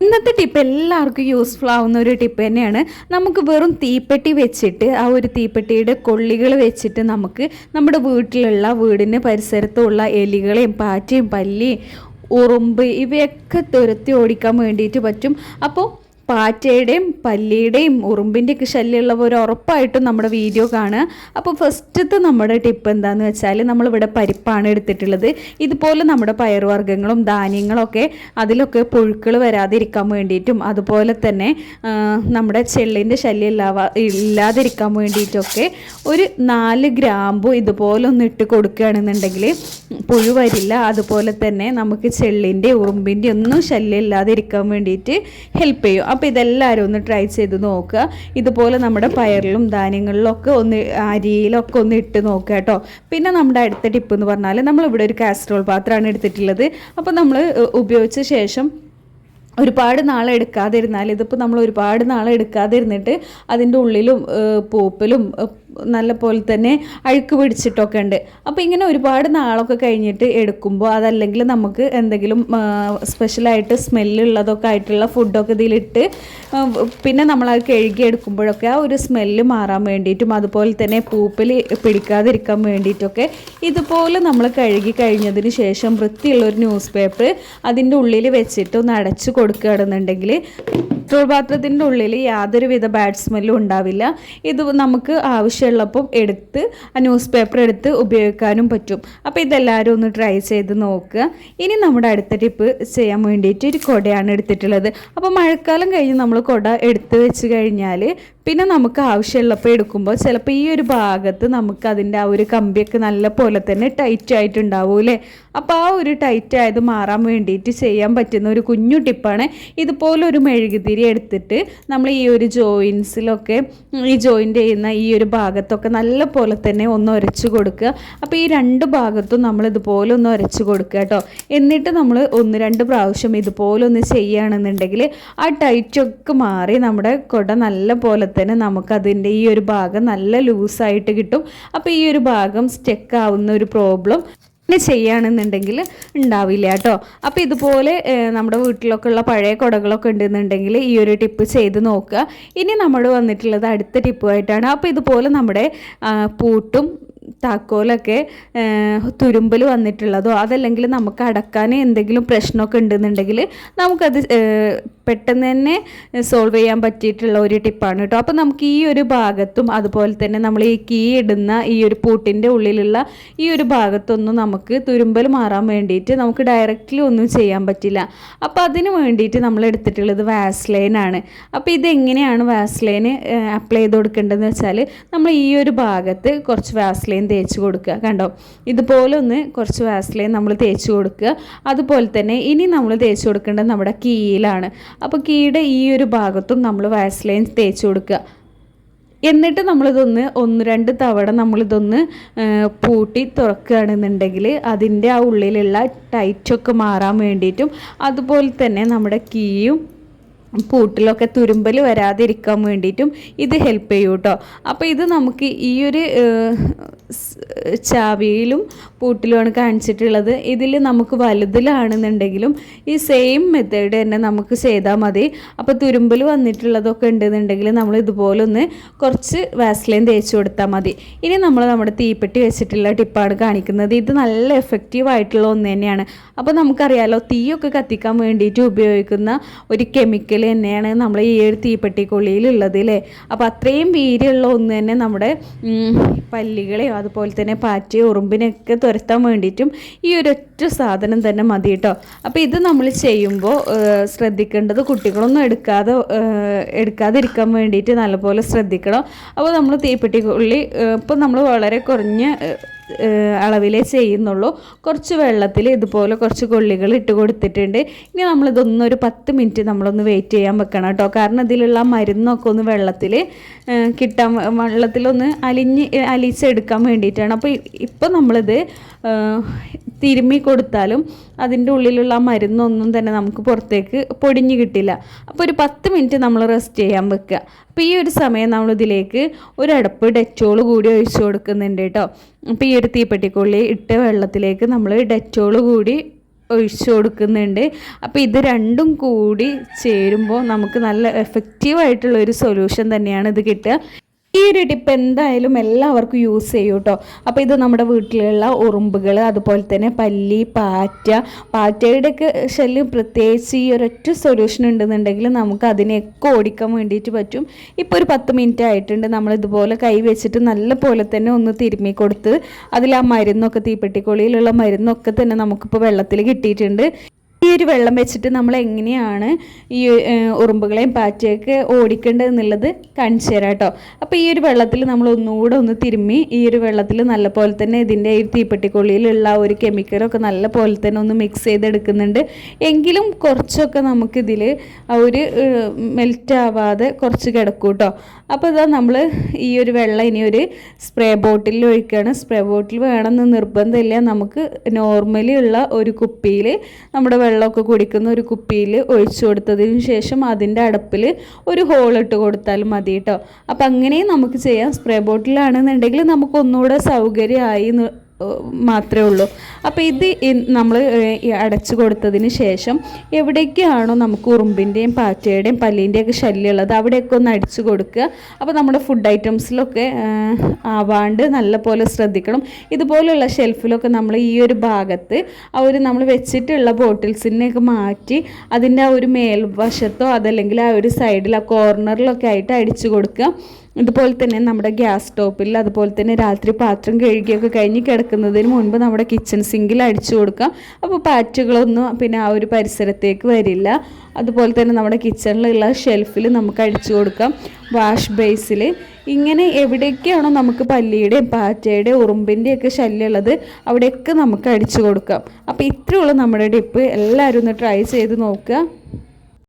ഇന്നത്തെ ടിപ്പ് എല്ലാവർക്കും യൂസ്ഫുൾ ആവുന്ന ഒരു ടിപ്പ് തന്നെയാണ്. നമുക്ക് വെറും തീപ്പെട്ടി വെച്ചിട്ട് ആ ഒരു തീപ്പെട്ടിയുടെ കൊള്ളികൾ വെച്ചിട്ട് നമുക്ക് നമ്മുടെ വീട്ടിലുള്ള വീടിന് പരിസരത്തുള്ള എലികളെയും പാറ്റയും പല്ലിയും ഉറുമ്പ് ഇവയൊക്കെ തുരത്തി ഓടിക്കാൻ വേണ്ടിയിട്ട് പറ്റും. അപ്പോൾ പാറ്റയുടെയും പല്ലിയുടെയും ഉറുമ്പിന്റെയൊക്കെ ശല്യമുള്ളവർ ഉറപ്പായിട്ടും നമ്മുടെ വീഡിയോ കാണുക. അപ്പോൾ ഫസ്റ്റത്തെ നമ്മുടെ ടിപ്പ് എന്താണെന്ന് വെച്ചാൽ നമ്മളിവിടെ പരിപ്പാണ് എടുത്തിട്ടുള്ളത്. ഇതുപോലെ നമ്മുടെ പയറുവർഗങ്ങളും ധാന്യങ്ങളൊക്കെ അതിലൊക്കെ പുഴുക്കൾ വരാതിരിക്കാൻ വേണ്ടിയിട്ടും അതുപോലെ തന്നെ നമ്മുടെ ചെള്ളിന്റെ ശല്യം ഇല്ലാവാ ഇല്ലാതിരിക്കാൻ വേണ്ടിയിട്ടൊക്കെ ഒരു നാല് ഗ്രാമ്പു ഇതുപോലെ ഒന്ന് ഇട്ട് കൊടുക്കുകയാണെന്നുണ്ടെങ്കിൽ പുഴു വരില്ല. അതുപോലെ തന്നെ നമുക്ക് ചെള്ളിന്റെ ഉറുമ്പിന്റെ ഒന്നും ശല്യം ഇല്ലാതിരിക്കാൻ വേണ്ടിയിട്ട് ഹെൽപ്പ് ചെയ്യും. അപ്പോൾ ഇതെല്ലാവരും ഒന്ന് ട്രൈ ചെയ്ത് നോക്കുക. ഇതുപോലെ നമ്മുടെ പയറിലും ധാന്യങ്ങളിലും ഒക്കെ ഒന്ന് അരിയിലൊക്കെ ഒന്ന് ഇട്ട് നോക്കുക കേട്ടോ. പിന്നെ നമ്മുടെ അടുത്ത ടിപ്പ് എന്ന് പറഞ്ഞാൽ നമ്മളിവിടെ ഒരു കാസ്ട്രോൾ പാത്രമാണ് എടുത്തിട്ടുള്ളത്. അപ്പോൾ നമ്മൾ ഉപയോഗിച്ച ശേഷം ഒരുപാട് നാളെ എടുക്കാതിരുന്നാൽ ഇതിപ്പോൾ നമ്മൾ ഒരുപാട് നാളെ എടുക്കാതിരുന്നിട്ട് അതിന്റെ ഉള്ളിലും പൂപ്പലും നല്ല പോലെ തന്നെ അഴുക്ക് പിടിച്ചിട്ടൊക്കെ ഉണ്ട്. അപ്പോൾ ഇങ്ങനെ ഒരുപാട് നാളൊക്കെ കഴിഞ്ഞിട്ട് എടുക്കുമ്പോൾ അതല്ലെങ്കിൽ നമുക്ക് എന്തെങ്കിലും സ്പെഷ്യലായിട്ട് സ്മെല്ലുള്ളതൊക്കെ ആയിട്ടുള്ള ഫുഡൊക്കെ ഇതിലിട്ട് പിന്നെ നമ്മളത് കഴുകി എടുക്കുമ്പോഴൊക്കെ ആ ഒരു സ്മെല്ല് മാറാൻ വേണ്ടിയിട്ടും അതുപോലെ തന്നെ പൂപ്പൽ പിടിക്കാതിരിക്കാൻ വേണ്ടിയിട്ടൊക്കെ ഇതുപോലെ നമ്മൾ കഴുകി കഴിഞ്ഞതിന് ശേഷം വൃത്തിയുള്ളൊരു ന്യൂസ് പേപ്പർ അതിന്റെ ഉള്ളിൽ വെച്ചിട്ട് ഒന്ന് അടച്ചു കൊടുക്കുകയാണെന്നുണ്ടെങ്കിൽ പെട്രോൾ പാത്രത്തിന്റെ ഉള്ളിൽ യാതൊരുവിധ ബാഡ് സ്മെല്ലും ഉണ്ടാവില്ല. ഇത് നമുക്ക് ആവശ്യമുള്ളപ്പം എടുത്ത് ആ ന്യൂസ് പേപ്പർ എടുത്ത് ഉപയോഗിക്കാനും പറ്റും. അപ്പോൾ ഇതെല്ലാവരും ഒന്ന് ട്രൈ ചെയ്ത് നോക്കുക. ഇനി നമ്മുടെ അടുത്ത ടിപ്പ് ചെയ്യാൻ വേണ്ടിയിട്ട് ഒരു കുടയാണ് എടുത്തിട്ടുള്ളത്. അപ്പോൾ മഴക്കാലം കഴിഞ്ഞ് നമ്മൾ കുട എടുത്ത് വെച്ച് കഴിഞ്ഞാൽ പിന്നെ നമുക്ക് ആവശ്യമുള്ളപ്പോൾ എടുക്കുമ്പോൾ ചിലപ്പോൾ ഈ ഒരു ഭാഗത്ത് നമുക്ക് അതിന്റെ ആ ഒരു കമ്പിയൊക്കെ നല്ല പോലെ തന്നെ ടൈറ്റ് ആയിട്ടുണ്ടാവും അല്ലേ? അപ്പോൾ ആ ഒരു ടൈറ്റ് ആയത് മാറാൻ വേണ്ടിയിട്ട് ചെയ്യാൻ പറ്റുന്ന ഒരു കുഞ്ഞു ടിപ്പാണ് ഇതുപോലെ ഒരു മെഴുകുതിരി എടുത്തിട്ട് നമ്മൾ ഈ ഒരു ജോയിൻസിലൊക്കെ ഈ ജോയിന്റ് ചെയ്യുന്ന ഈ ഒരു ഭാഗത്തൊക്കെ നല്ല പോലെ തന്നെ ഒന്ന് ഉരച്ച് കൊടുക്കുക. അപ്പോൾ ഈ രണ്ട് ഭാഗത്തും നമ്മൾ ഇതുപോലെ ഒന്ന് ഉരച്ച് കൊടുക്കുക കേട്ടോ. എന്നിട്ട് നമ്മൾ ഒന്ന് രണ്ട് പ്രാവശ്യം ഇതുപോലെ ഒന്ന് ചെയ്യുകയാണെന്നുണ്ടെങ്കിൽ ആ ടൈറ്റൊക്കെ മാറി നമ്മുടെ കുട നല്ല പോലെ തന്നെ നമുക്കതിന്റെ ഈ ഒരു ഭാഗം നല്ല ലൂസായിട്ട് കിട്ടും. അപ്പോൾ ഈ ഒരു ഭാഗം സ്റ്റെക്ക് ആവുന്ന ഒരു പ്രോബ്ലം ഇങ്ങനെ ചെയ്യുകയാണെന്നുണ്ടെങ്കിൽ ഉണ്ടാവില്ല കേട്ടോ. അപ്പോൾ ഇതുപോലെ നമ്മുടെ വീട്ടിലൊക്കെ ഉള്ള പഴയ കുടകളൊക്കെ ഉണ്ടെന്നുണ്ടെങ്കിൽ ഈ ഒരു ടിപ്പ് ചെയ്ത് നോക്കുക. ഇനി നമ്മൾ വന്നിട്ടുള്ളത് അടുത്ത ടിപ്പുമായിട്ടാണ്. അപ്പോൾ ഇതുപോലെ നമ്മുടെ പൂട്ടും താക്കോലൊക്കെ തുരുമ്പൽ വന്നിട്ടുള്ളതോ അതല്ലെങ്കിൽ നമുക്ക് അടക്കാൻ എന്തെങ്കിലും പ്രശ്നമൊക്കെ ഉണ്ടെന്നുണ്ടെങ്കിൽ നമുക്കത് പെട്ടെന്ന് തന്നെ സോൾവ് ചെയ്യാൻ പറ്റിയിട്ടുള്ള ഒരു ടിപ്പാണ് കേട്ടോ. അപ്പോൾ നമുക്ക് ഈ ഒരു ഭാഗത്തും അതുപോലെ തന്നെ നമ്മൾ ഈ കീ ഇടുന്ന ഈ ഒരു പൂട്ടിന്റെ ഉള്ളിലുള്ള ഈ ഒരു ഭാഗത്തൊന്നും നമുക്ക് തുരുമ്പൽ മാറാൻ വേണ്ടിയിട്ട് നമുക്ക് ഡയറക്റ്റ്ലി ഒന്നും ചെയ്യാൻ പറ്റില്ല. അപ്പോൾ അതിന് വേണ്ടിയിട്ട് നമ്മൾ എടുത്തിട്ടുള്ളത് വാസ്ലൈനാണ് അപ്പോൾ ഇതെങ്ങനെയാണ് വാസ്ലൈന് അപ്ലൈ ചെയ്ത് കൊടുക്കേണ്ടതെന്ന് വെച്ചാൽ നമ്മൾ ഈ ഒരു ഭാഗത്ത് കുറച്ച് വാസ്ലൈൻ തേച്ച് കൊടുക്കുക. കണ്ടോ? ഇതുപോലെ ഒന്ന് കുറച്ച് വാസലൈൻ നമ്മൾ തേച്ച് കൊടുക്കുക. അതുപോലെ തന്നെ ഇനി നമ്മൾ തേച്ച് കൊടുക്കേണ്ടത് നമ്മുടെ കീയിലാണ്. അപ്പോൾ കീയുടെ ഈ ഒരു ഭാഗത്തും നമ്മൾ വാസ്ലൈൻ തേച്ച് കൊടുക്കുക. എന്നിട്ട് നമ്മളിതൊന്ന് ഒന്ന് രണ്ട് തവണ നമ്മളിതൊന്ന് പൂട്ടി തുറക്കുകയാണെന്നുണ്ടെങ്കിൽ അതിന്റെ ആ ഉള്ളിലുള്ള ടൈറ്റൊക്കെ മാറാൻ വേണ്ടിയിട്ടും അതുപോലെ തന്നെ നമ്മുടെ കീയും പൂട്ടിലൊക്കെ തുരുമ്പൽ വരാതിരിക്കാൻ വേണ്ടിയിട്ടും ഇത് ഹെൽപ്പ് ചെയ്യും കേട്ടോ അപ്പോൾ ഇത് നമുക്ക് ഈ ഒരു ചാവിയിലും പൂട്ടിലുമാണ് കാണിച്ചിട്ടുള്ളത്. ഇതിൽ നമുക്ക് വലുതിലാണെന്നുണ്ടെങ്കിലും ഈ സെയിം മെത്തേഡ് തന്നെ നമുക്ക് ചെയ്താൽ മതി. അപ്പോൾ തുരുമ്പൽ വന്നിട്ടുള്ളതൊക്കെ ഉണ്ടെന്നുണ്ടെങ്കിൽ നമ്മൾ ഇതുപോലെ ഒന്ന് കുറച്ച് വാസ്ലൈൻ തേച്ച് കൊടുത്താൽ മതി. ഇനി നമ്മൾ നമ്മുടെ തീപ്പെട്ടി വെച്ചിട്ടുള്ള ടിപ്പാണ് കാണിക്കുന്നത്. ഇത് നല്ല എഫക്റ്റീവ് ആയിട്ടുള്ള ഒന്ന് തന്നെയാണ്. അപ്പോൾ നമുക്കറിയാലോ തീയൊക്കെ കത്തിക്കാൻ വേണ്ടിയിട്ട് ഉപയോഗിക്കുന്ന ഒരു കെമിക്കൽ തന്നെയാണ് നമ്മൾ ഈ ഒരു തീപ്പെട്ടിക്കൊള്ളിയിലുള്ളത് അല്ലേ അപ്പോൾ അത്രയും വീര്യമുള്ള ഒന്ന് തന്നെ നമ്മുടെ പല്ലികളെയോ അതുപോലെ തന്നെ പാറ്റയോ ഉറുമ്പിനെയൊക്കെ തുരത്താൻ വേണ്ടിയിട്ടും ഈ ഒരു ഒറ്റ സാധനം തന്നെ മതി കേട്ടോ. അപ്പോൾ ഇത് നമ്മൾ ചെയ്യുമ്പോൾ ശ്രദ്ധിക്കേണ്ടത് കുട്ടികളൊന്നും എടുക്കാതെ എടുക്കാതിരിക്കാൻ വേണ്ടിയിട്ട് നല്ലപോലെ ശ്രദ്ധിക്കണം. അപ്പോൾ നമ്മൾ തീപ്പെട്ടിക്കൊള്ളി ഇപ്പം നമ്മൾ വളരെ കുറഞ്ഞ അളവിലേ ചെയ്യുന്നുള്ളൂ. കുറച്ച് വെള്ളത്തിൽ ഇതുപോലെ കുറച്ച് കൊള്ളികൾ ഇട്ട് കൊടുത്തിട്ടുണ്ട്. ഇനി നമ്മളിതൊന്നും ഒരു പത്ത് മിനിറ്റ് നമ്മളൊന്ന് വെയിറ്റ് ചെയ്യാൻ വെക്കണം കേട്ടോ. കാരണം ഇതിലുള്ള മരുന്നൊക്കെ ഒന്ന് വെള്ളത്തിൽ കിട്ടാൻ വെള്ളത്തിലൊന്ന് അലിഞ്ഞ് അലിച്ചെടുക്കാൻ വേണ്ടിയിട്ടാണ്. അപ്പോൾ ഇപ്പം നമ്മളിത് തിരുമ്മി കൊടുത്താലും അതിന്റെ ഉള്ളിലുള്ള മരുന്നൊന്നും തന്നെ നമുക്ക് പുറത്തേക്ക് പൊടിഞ്ഞു കിട്ടില്ല. അപ്പോൾ ഒരു പത്ത് മിനിറ്റ് നമ്മൾ റെസ്റ്റ് ചെയ്യാൻ വെക്കുക. അപ്പോൾ ഈ ഒരു സമയം നമ്മളിതിലേക്ക് ഒരു അടപ്പ് ഡെറ്റോൾ കൂടി ഒഴിച്ചു കൊടുക്കുന്നുണ്ട് കേട്ടോ. അപ്പോൾ ഈ ഒരു തീപ്പെട്ടിക്കുള്ളി ഇട്ട വെള്ളത്തിലേക്ക് നമ്മൾ ഡെറ്റോൾ കൂടി ഒഴിച്ചു കൊടുക്കുന്നുണ്ട്. അപ്പോൾ ഇത് രണ്ടും കൂടി ചേരുമ്പോൾ നമുക്ക് നല്ല എഫക്റ്റീവായിട്ടുള്ള ഒരു സൊല്യൂഷൻ തന്നെയാണ് ഇത് കിട്ടുക. ഈ ഒരു ടിപ്പ് എന്തായാലും എല്ലാവർക്കും യൂസ് ചെയ്യും കേട്ടോ അപ്പോൾ ഇത് നമ്മുടെ വീട്ടിലുള്ള ഉറുമ്പുകൾ അതുപോലെ തന്നെ പല്ലി പാറ്റ. പാറ്റയുടെയൊക്കെ ശല്യം പ്രത്യേകിച്ച് ഈ ഒരൊറ്റ സൊല്യൂഷൻ ഉണ്ടെന്നുണ്ടെങ്കിൽ നമുക്ക് അതിനെയൊക്കെ ഓടിക്കാൻ വേണ്ടിയിട്ട് പറ്റും. ഇപ്പോൾ ഒരു പത്ത് മിനിറ്റ് ആയിട്ടുണ്ട്. നമ്മൾ ഇതുപോലെ കൈ വെച്ചിട്ട് നല്ല പോലെ തന്നെ ഒന്ന് തിരുമ്മി കൊടുത്ത് അതിൽ ആ മരുന്നൊക്കെ തീപ്പെട്ടിക്കൊള്ളിയിലുള്ള മരുന്നൊക്കെ തന്നെ നമുക്കിപ്പോൾ വെള്ളത്തിൽ കിട്ടിയിട്ടുണ്ട്. ഈ ഒരു വെള്ളം വെച്ചിട്ട് നമ്മൾ എങ്ങനെയാണ് ഈ ഉറുമ്പുകളെയും പാറ്റയൊക്കെ ഓടിക്കേണ്ടത് എന്നുള്ളത് കാണിച്ചു തരാം കേട്ടോ. അപ്പോൾ ഈ ഒരു വെള്ളത്തിൽ നമ്മൾ ഒന്നുകൂടെ ഒന്ന് തിരുമ്മി ഈ ഒരു വെള്ളത്തിൽ നല്ലപോലെ തന്നെ ഇതിന്റെ ഈ തീപ്പെട്ടിക്കൊള്ളിയിലുള്ള ഒരു കെമിക്കലൊക്കെ നല്ല പോലെ തന്നെ ഒന്ന് മിക്സ് ചെയ്തെടുക്കുന്നുണ്ട്. എങ്കിലും കുറച്ചൊക്കെ നമുക്കിതിൽ ഒരു മെൽറ്റ് ആവാതെ കുറച്ച് കിടക്കും കേട്ടോ. അപ്പോൾ ഇതാ നമ്മൾ ഈ ഒരു വെള്ളം ഇനി ഒരു സ്പ്രേ ബോട്ടിലിൽ ഒഴിക്കുകയാണ് സ്പ്രേ ബോട്ടിൽ വേണമെന്ന് നിർബന്ധമില്ല. നമുക്ക് നോർമലി ഉള്ള ഒരു കുപ്പിയിൽ നമ്മുടെ വെള്ളമൊക്കെ കുടിക്കുന്ന ഒരു കുപ്പിയിൽ ഒഴിച്ചു കൊടുത്തതിന് ശേഷം അതിന്റെ അടപ്പിൽ ഒരു ഹോൾ ഇട്ട് കൊടുത്താലും മതി കേട്ടോ അപ്പം അങ്ങനെയും നമുക്ക് ചെയ്യാം. സ്പ്രേ ബോട്ടിലാണെന്നുണ്ടെങ്കിൽ നമുക്ക് ഒന്നുകൂടെ സൗകര്യമായി മാത്രമേ ഉള്ളൂ. അപ്പോൾ ഇത് നമ്മൾ അടച്ചു കൊടുത്തതിന് ശേഷം എവിടേക്കാണോ നമുക്ക് ഉറുമ്പിന്റെയും പാറ്റയുടെയും പല്ലിന്റെയൊക്കെ ശല്യമുള്ളത് അവിടെയൊക്കെ ഒന്ന് അടിച്ചു കൊടുക്കുക. അപ്പോൾ നമ്മുടെ ഫുഡ് ഐറ്റംസിലൊക്കെ ആവാണ്ട് നല്ലപോലെ ശ്രദ്ധിക്കണം. ഇതുപോലെയുള്ള ഷെൽഫിലൊക്കെ നമ്മൾ ഈ ഒരു ഭാഗത്ത് ആ ഒരു നമ്മൾ വെച്ചിട്ടുള്ള ബോട്ടിൽസിനെയൊക്കെ മാറ്റി അതിന്റെ ആ ഒരു മേൽവശത്തോ അതല്ലെങ്കിൽ ആ ഒരു സൈഡിൽ ആ കോർണറിലൊക്കെ ആയിട്ട് അടിച്ചു കൊടുക്കുക. ഇതുപോലെ തന്നെ നമ്മുടെ ഗ്യാസ് സ്റ്റോപ്പിൽ അതുപോലെ തന്നെ രാത്രി പാത്രം കഴുകിയൊക്കെ കഴിഞ്ഞ് കിടക്കുന്നതിന് മുൻപ് നമ്മുടെ കിച്ചൺ സിങ്കിൽ അടിച്ചു കൊടുക്കാം. അപ്പോൾ പാറ്റുകളൊന്നും പിന്നെ ആ ഒരു പരിസരത്തേക്ക് വരില്ല. അതുപോലെ തന്നെ നമ്മുടെ കിച്ചണിലുള്ള ഷെൽഫിൽ നമുക്ക് അടിച്ചു കൊടുക്കാം. വാഷ് ബേസിൽ ഇങ്ങനെ എവിടെയൊക്കെയാണോ നമുക്ക് പല്ലിയുടെയും പാറ്റയുടെയും ഉറുമ്പിന്റെയൊക്കെ ശല്യമുള്ളത് അവിടെയൊക്കെ നമുക്ക് അടിച്ചു കൊടുക്കാം. അപ്പോൾ ഇത്രയുള്ള നമ്മുടെ ടിപ്പ് എല്ലാവരും ഒന്ന് ട്രൈ ചെയ്ത് നോക്കുക.